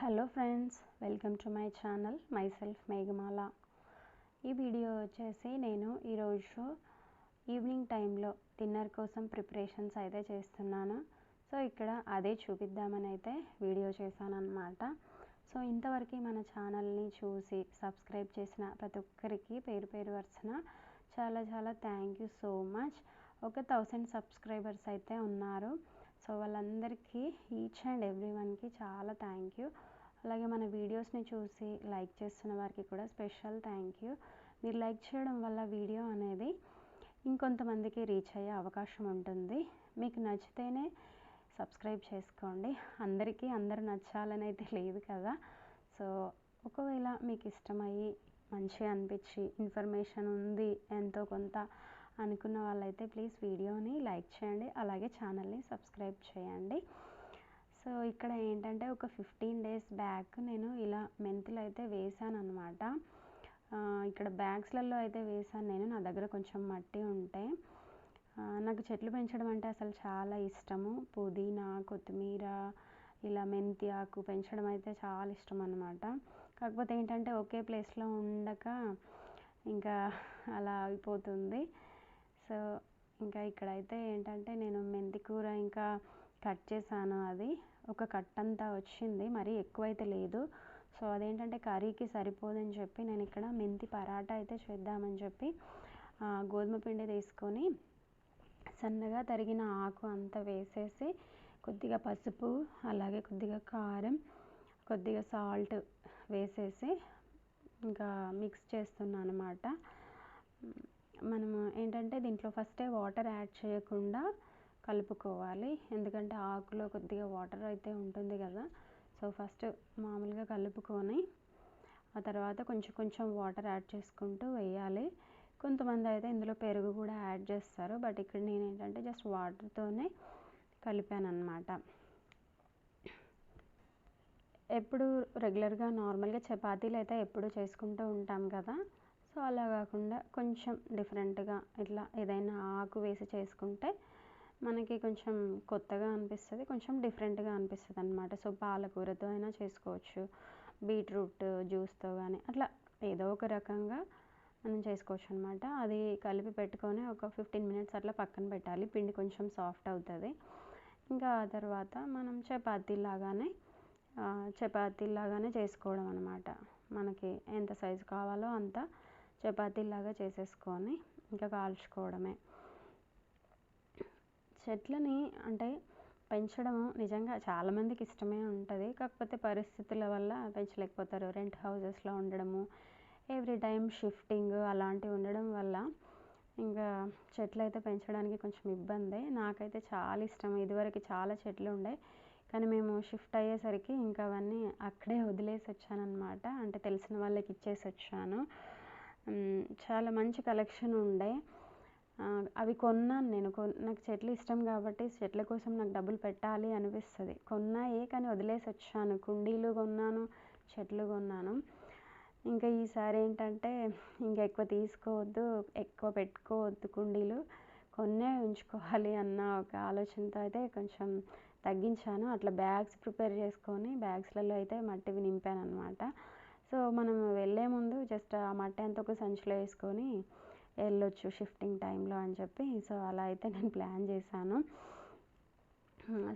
Hello friends welcome to my channel myself Meghamala. ఈ video వచ్చేసి నేను ఈరోజు ఈవినింగ్ టైంలో డిన్నర్ కోసం ప్రిపరేషన్స్ అయితే చేస్తున్నాను. సో ఇక్కడ అదే చూపిద్దామని అయితే వీడియో చేశాను సో ఇంతవరకు మన ఛానల్ని చూసి సబ్స్క్రైబ్ చేసిన ప్రతి ఒక్కరికి పేరు పేరు వరుసన చాలా చాలా థ్యాంక్ యూ సో మచ్ ఒక థౌసండ్ సబ్స్క్రైబర్స్ అయితే ఉన్నారు. సో వాళ్ళందరికీ ఈచ్ అండ్ ఎవ్రీ వన్కి చాలా థ్యాంక్ యూ అలాగే మన వీడియోస్ని చూసి లైక్ చేస్తున్న వారికి కూడా స్పెషల్ థ్యాంక్ యూ. మీరు లైక్ చేయడం వల్ల వీడియో అనేది ఇంకొంతమందికి రీచ్ అయ్యే అవకాశం ఉంటుంది. మీకు నచ్చితేనే సబ్స్క్రైబ్ చేసుకోండి. అందరికీ అందరు నచ్చాలని అయితే లేదు కదా. సో ఒకవేళ మీకు ఇష్టమయ్యి మంచిగా అనిపించి ఇన్ఫర్మేషన్ ఉంది ఎంతో కొంత అనుకున్న వాళ్ళైతే ప్లీజ్ వీడియోని లైక్ చేయండి. అలాగే ఛానల్ని సబ్స్క్రైబ్ చేయండి. సో ఇక్కడ ఏంటంటే ఒక ఫిఫ్టీన్ డేస్ బ్యాక్ నేను ఇలా మెంతులు అయితే వేసాను అనమాట ఇక్కడ బ్యాగ్స్లలో అయితే వేసాను నేను నా దగ్గర కొంచెం మట్టి ఉంటే. నాకు చెట్లు పెంచడం అంటే అసలు చాలా ఇష్టము. పుదీనా కొత్తిమీర ఇలా మెంతి ఆకు పెంచడం అయితే చాలా ఇష్టం అనమాట కాకపోతే ఏంటంటే ఒకే ప్లేస్లో ఉండక ఇంకా అలా అయిపోతుంది. సో ఇంకా ఇక్కడైతే ఏంటంటే నేను మెంతి కూర ఇంకా కట్ చేశాను అది. ఒక కట్టంతా వచ్చింది మరీ ఎక్కువైతే లేదు. సో అదేంటంటే కర్రీకి సరిపోదని చెప్పి నేను ఇక్కడ మెంతి పరాటా అయితే చేద్దామని చెప్పి గోధుమ పిండి తీసుకొని సన్నగా తరిగిన ఆకు అంతా వేసేసి కొద్దిగా పసుపు అలాగే కొద్దిగా కారం కొద్దిగా సాల్ట్ వేసేసి ఇంకా మిక్స్ చేస్తున్నాను అనమాట మనము ఏంటంటే దీంట్లో ఫస్టే వాటర్ యాడ్ చేయకుండా కలుపుకోవాలి. ఎందుకంటే ఆకులో కొద్దిగా వాటర్ అయితే ఉంటుంది కదా. సో ఫస్ట్ మామూలుగా కలుపుకొని ఆ తర్వాత కొంచెం కొంచెం వాటర్ యాడ్ చేసుకుంటూ వేయాలి. కొంతమంది అయితే ఇందులో పెరుగు కూడా యాడ్ చేస్తారు. బట్ ఇక్కడ నేను ఏంటంటే జస్ట్ వాటర్తోనే కలిపాను అనమాట ఎప్పుడు రెగ్యులర్గా నార్మల్గా చపాతీలు అయితే ఎప్పుడు చేసుకుంటూ ఉంటాం కదా. సో అలా కాకుండా కొంచెం డిఫరెంట్గా ఇట్లా ఏదైనా ఆకు వేసి చేసుకుంటే మనకి కొంచెం కొత్తగా అనిపిస్తుంది కొంచెం డిఫరెంట్గా అనిపిస్తుంది అనమాట సో పాలకూరతో అయినా చేసుకోవచ్చు బీట్రూట్ జ్యూస్తో కానీ అట్లా ఏదో ఒక రకంగా మనం చేసుకోవచ్చు అనమాట అది కలిపి పెట్టుకొని ఒక ఫిఫ్టీన్ మినిట్స్ అట్లా పక్కన పెట్టాలి. పిండి కొంచెం సాఫ్ట్ అవుతుంది. ఇంకా ఆ తర్వాత మనం చపాతీలాగానే చపాతీలాగానే చేసుకోవడం అనమాట మనకి ఎంత సైజు కావాలో అంత చపాతీలాగా చేసేసుకొని ఇంకా కాల్చుకోవడమే. చెట్లని అంటే పెంచడం నిజంగా చాలామందికి ఇష్టమే ఉంటుంది. కాకపోతే పరిస్థితుల వల్ల పెంచలేకపోతారు. రెంట్ హౌసెస్లో ఉండడము ఎవ్రీ టైం షిఫ్టింగ్ అలాంటివి ఉండడం వల్ల ఇంకా చెట్లు అయితే పెంచడానికి కొంచెం ఇబ్బందే. నాకైతే చాలా ఇష్టం. ఇదివరకు చాలా చెట్లు ఉండే కానీ మేము షిఫ్ట్ అయ్యేసరికి ఇంకా అవన్నీ అక్కడే వదిలేసి వచ్చానమాట అంటే తెలిసిన వాళ్ళకి ఇచ్చేసి వచ్చాను. చాలా మంచి కలెక్షన్ ఉండే. అవి కొన్నాను నేను. కొ నాకు చెట్లు ఇష్టం కాబట్టి చెట్ల కోసం నాకు డబ్బులు పెట్టాలి అనిపిస్తుంది. కొన్నాయే కానీ వదిలేసి వచ్చాను. కుండీలు కొన్నాను చెట్లు కొన్నాను. ఇంకా ఈసారి ఏంటంటే ఇంకా ఎక్కువ తీసుకోవద్దు ఎక్కువ పెట్టుకోవద్దు కుండీలు. కొన్నే ఉంచుకోవాలి అన్న ఒక ఆలోచనతో అయితే కొంచెం తగ్గించాను. అట్లా బ్యాగ్స్ ప్రిపేర్ చేసుకొని బ్యాగ్స్లలో అయితే మట్టివి నింపాను అనమాట సో మనం వెళ్ళే ముందు జస్ట్ ఆ మట్టి అంతా ఒక సంచిలో వేసుకొని వెళ్ళొచ్చు షిఫ్టింగ్ టైంలో అని చెప్పి. సో అలా అయితే నేను ప్లాన్ చేశాను.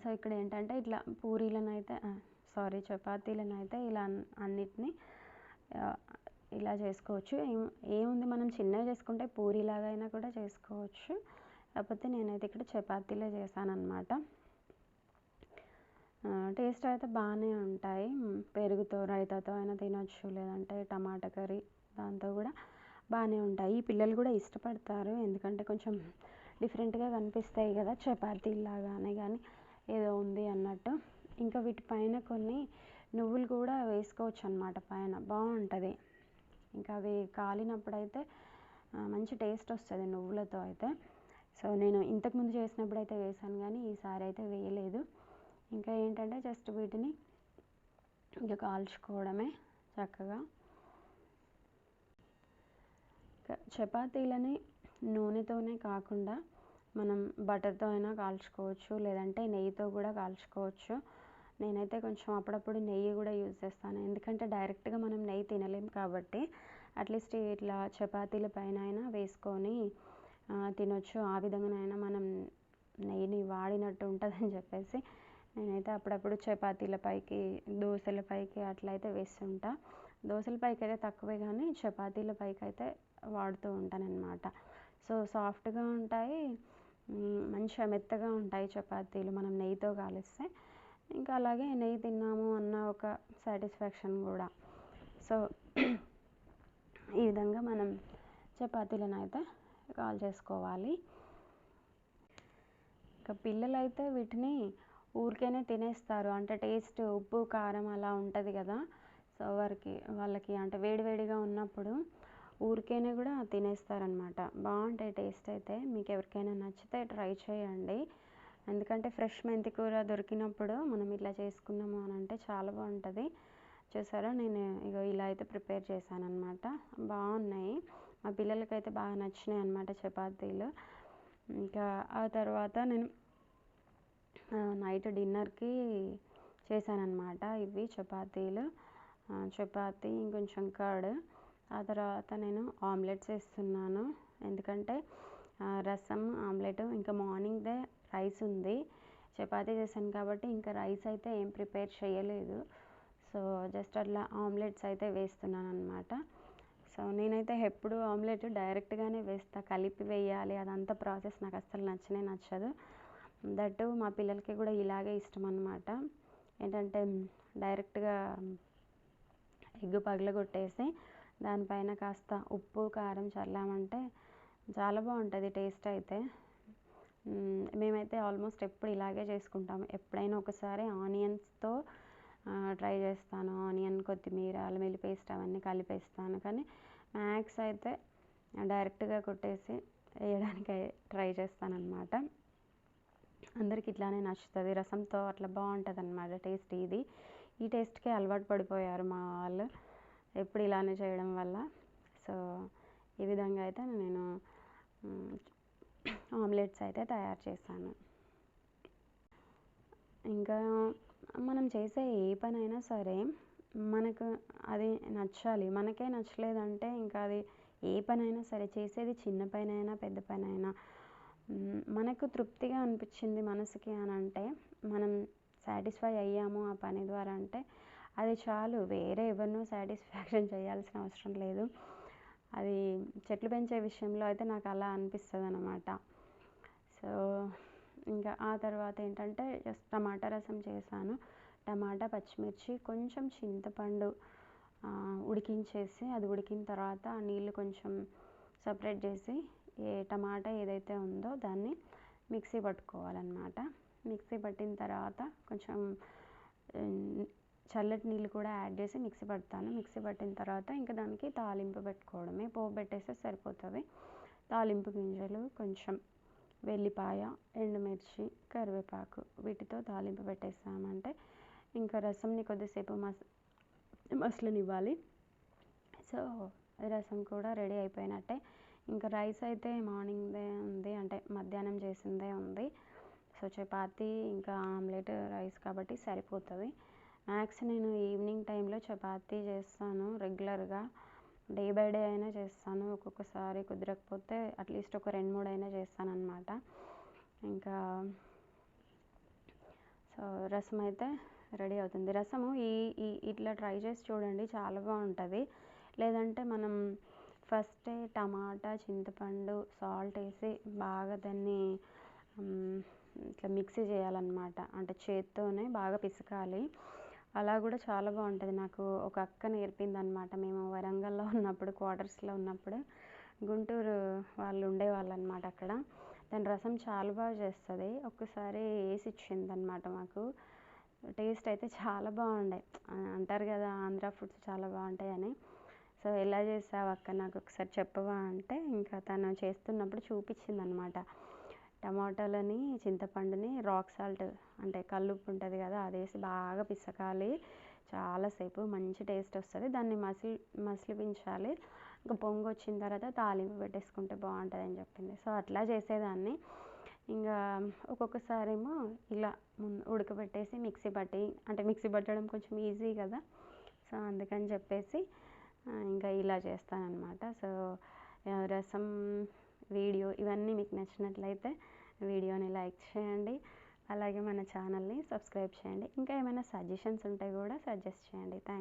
సో ఇక్కడ ఏంటంటే ఇట్లా పూరీలను అయితే సారీ చపాతీలను అయితే ఇలా అన్నిటినీ ఇలా చేసుకోవచ్చు. ఏముంది మనం చిన్నవి చేసుకుంటే పూరీలాగా అయినా కూడా చేసుకోవచ్చు. కాకపోతే నేనైతే ఇక్కడ చపాతీలే చేశాను టేస్ట్ అయితే బాగానే ఉంటాయి. పెరుగుతో రైతాతో అయినా తినొచ్చు లేదంటే టమాటా కర్రీ దాంతో కూడా. బాగానే ఉంటాయి. పిల్లలు కూడా ఇష్టపడతారు. ఎందుకంటే కొంచెం డిఫరెంట్గా కనిపిస్తాయి కదా చపాతీలాగానే కానీ ఏదో ఉంది అన్నట్టు. ఇంకా వీటి పైన కొన్ని నువ్వులు కూడా వేసుకోవచ్చు అనమాట పైన. బాగుంటుంది ఇంకా అవి కాలినప్పుడైతే మంచి టేస్ట్ వస్తుంది నువ్వులతో అయితే. సో నేను ఇంతకుముందు చేసినప్పుడు అయితే వేసాను కానీ ఈసారి అయితే వేయలేదు. ఇంకా ఏంటంటే జస్ట్ వీటిని ఇంకా కాల్చుకోవడమే చక్కగా. చపాతీలని నూనెతోనే కాకుండా మనం బటర్తో అయినా కాల్చుకోవచ్చు లేదంటే నెయ్యితో కూడా కాల్చుకోవచ్చు. నేనైతే కొంచెం అప్పుడప్పుడు నెయ్యి కూడా యూజ్ చేస్తాను. ఎందుకంటే డైరెక్ట్గా మనం నెయ్యి తినలేం కాబట్టి అట్లీస్ట్ ఇట్లా చపాతీల పైన అయినా వేసుకొని తినొచ్చు. ఆ విధంగానైనా మనం నెయ్యిని వాడినట్టు ఉంటుందని చెప్పేసి నేనైతే అప్పుడప్పుడు చపాతీల పైకి దోశల పైకి అట్లయితే వేస్తుంటా. దోశల పైకి అయితే తక్కువే కానీ చపాతీల పైకి అయితే వాడుతూ ఉంటాను అనమాట సో సాఫ్ట్గా ఉంటాయి మంచిగా మెత్తగా ఉంటాయి చపాతీలు మనం నెయ్యితో కాలిస్తే. ఇంకా అలాగే నెయ్యి తిన్నాము అన్న ఒక సాటిస్ఫాక్షన్ కూడా. సో ఈ విధంగా మనం చపాతీలను అయితే కాల్ చేసుకోవాలి. ఇంకా పిల్లలైతే వీటిని ఊరికేనే తినేస్తారు. అంటే టేస్ట్ ఉప్పు కారం అలా ఉంటుంది కదా. సో వారికి వాళ్ళకి అంటే వేడివేడిగా ఉన్నప్పుడు ఊరికేనే కూడా తినేస్తారనమాట బాగుంటాయి టేస్ట్ అయితే. మీకు ఎవరికైనా నచ్చితే ట్రై చేయండి. ఎందుకంటే ఫ్రెష్ మెంతి కూర దొరికినప్పుడు మనం ఇట్లా చేసుకున్నాము అని అంటే చాలా బాగుంటుంది. చూసారా? నేను ఇగో ఇలా అయితే ప్రిపేర్ చేశాను అనమాట బాగున్నాయి. మా పిల్లలకైతే బాగా నచ్చినాయి అనమాట చపాతీలు. ఇంకా ఆ తర్వాత నేను నైట్ డిన్నర్కి చేశానన్నమాట ఇవి చపాతీలు. చపాతీ ఇంకొంచెం కర్డ్ ఆ తర్వాత నేను ఆమ్లెట్స్ వేస్తున్నాను. ఎందుకంటే రసం ఆమ్లెట్ ఇంకా మార్నింగ్దే రైస్ ఉంది. చపాతీ చేశాను కాబట్టి ఇంకా రైస్ అయితే ఏం ప్రిపేర్ చేయలేదు. సో జస్ట్ అట్లా ఆమ్లెట్స్ అయితే వేస్తున్నాను అనమాట సో నేనైతే ఎప్పుడు ఆమ్లెట్ డైరెక్ట్గానే వేస్తా. కలిపి వేయాలి. అదంతా ప్రాసెస్ నాకు అస్సలు నచ్చనే నచ్చదు. దట్టు మా పిల్లలకి కూడా ఇలాగే ఇష్టం అనమాట ఏంటంటే డైరెక్ట్గా ఎగ్ పగలగొట్టేసి దానిపైన కాస్త ఉప్పు కారం చల్లామంటే చాలా బాగుంటుంది టేస్ట్ అయితే. మేమైతే ఆల్మోస్ట్ ఎప్పుడు ఇలాగే చేసుకుంటాము. ఎప్పుడైనా ఒకసారి ఆనియన్స్తో ట్రై చేస్తాను. ఆనియన్ కొత్తిమీర అల్లం పేస్ట్ అవన్నీ కలిపేస్తాను. కానీ మ్యాక్స్ అయితే డైరెక్ట్గా కొట్టేసి వేయడానికి ట్రై చేస్తాను అనమాట అందరికి ఇట్లానే నచ్చుతుంది. రసంతో అట్లా బాగుంటుంది అనమాట టేస్ట్ ఇది. ఈ టేస్ట్కే అలవాటు పడిపోయారు మా వాళ్ళు. ఎప్పుడు ఇలానే చేయడం వల్ల. సో ఈ విధంగా అయితే నేను ఆమ్లెట్స్ అయితే తయారు చేశాను. ఇంకా మనం చేసే ఏ పనైనా సరే మనకు అది నచ్చాలి. మనకే నచ్చలేదంటే ఇంకా అది ఏ పనైనా సరే చేసేది చిన్న పనైనా పెద్ద పనైనా మనకు తృప్తిగా అనిపించింది మనసుకి అని అంటే మనం సాటిస్ఫై అయ్యాము ఆ పని ద్వారా అంటే అది చాలు. వేరే ఎవరినో సాటిస్ఫాక్షన్ చేయాల్సిన అవసరం లేదు. అది చెట్లు పెంచే విషయంలో అయితే నాకు అలా అనిపిస్తుంది అనమాట సో ఇంకా ఆ తర్వాత ఏంటంటే జస్ట్ టమాటా రసం చేశాను. టమాటా పచ్చిమిర్చి కొంచెం చింతపండు ఉడికించేసి అది ఉడికిన తర్వాత నీళ్ళు కొంచెం సపరేట్ చేసి ఏ టమాటా ఏదైతే ఉందో దాన్ని మిక్సీ పట్టుకోవాలన్నమాట. మిక్సీ పట్టిన తర్వాత కొంచెం చల్లటి నీళ్ళు కూడా యాడ్ చేసి మిక్సీ పడతాను. మిక్సీ పట్టిన తర్వాత ఇంకా దానికి తాలింపు పెట్టుకోవడమే. పోపు పెట్టేస్తే సరిపోతుంది. తాలింపు గింజలు కొంచెం వెల్లిపాయ ఎండుమిర్చి కరివేపాకు వీటితో తాలింపు పెట్టేసామంటే ఇంకా రసంని కొద్దిసేపు మస్ మసలనివ్వాలి. సో రసం కూడా రెడీ అయిపోయినట్టే. ఇంకా రైస్ అయితే మార్నింగ్దే ఉంది. అంటే మధ్యాహ్నం చేసిందే ఉంది. సో చపాతి ఇంకా ఆమ్లెట్ రైస్ కాబట్టి సరిపోతుంది. మ్యాక్స్ నేను ఈవినింగ్ టైంలో చపాతీ చేస్తాను రెగ్యులర్గా డే బై డే అయినా చేస్తాను ఒక్కొక్కసారి కుదరకపోతే అట్లీస్ట్ ఒక రెండు మూడు అయినా చేస్తాను ఇంకా సో రసం అయితే రెడీ అవుతుంది. రసము ఈ ఈ ఇట్లా ట్రై చేసి చూడండి చాలా బాగుంటుంది. లేదంటే మనం ఫస్టే టమాటా చింతపండు సాల్ట్ వేసి బాగా దాన్ని ఇట్లా మిక్సీ చేయాలన్నమాట. అంటే చేత్తోనే బాగా పిసకాలి. అలా కూడా చాలా బాగుంటుంది. నాకు ఒక అక్క నేర్పింది అనమాట మేము వరంగల్లో ఉన్నప్పుడు క్వార్టర్స్లో ఉన్నప్పుడు గుంటూరు వాళ్ళు ఉండేవాళ్ళు అనమాట అక్కడ. దాని రసం చాలా బాగా చేస్తుంది. ఒక్కసారి వేసి ఇచ్చింది అనమాట మాకు. టేస్ట్ అయితే చాలా బాగుండే. అంటారు కదా ఆంధ్ర ఫుడ్స్ చాలా బాగుంటాయని. సో ఎలా చేసావు అక్క? నాకు ఒకసారి చెప్పవా అంటే ఇంకా తను చేస్తున్నప్పుడు చూపించింది అనమాట టమాటాలని చింతపండుని రాక్ సాల్ట్ అంటే కల్లుప్పు ఉంటుంది కదా అది వేసి బాగా పిసకాలి. చాలాసేపు మంచి టేస్ట్ వస్తుంది. దాన్ని మసిలి మసిలిపించాలి ఇంకా పొంగు వచ్చిన తర్వాత తాలింపు పెట్టేసుకుంటే బాగుంటుంది అని చెప్పింది. సో అట్లా చేసేదాన్ని. ఇంకా ఒక్కొక్కసారేమో ఇలా ముందు ఉడకబెట్టేసి మిక్సీ పట్టి అంటే మిక్సీ పట్టడం కొంచెం ఈజీ కదా. సో అందుకని చెప్పేసి ఇంకా ఇలా చేస్తానన్నమాట. సో రసం వీడియో ఇవన్నీ మీకు నచ్చినట్లయితే వీడియోని లైక్ చేయండి. అలాగే మన ఛానల్ని సబ్స్క్రైబ్ చేయండి. ఇంకా ఏమైనా సజెషన్స్ ఉంటే కూడా సజెస్ట్ చేయండి. థ్యాంక్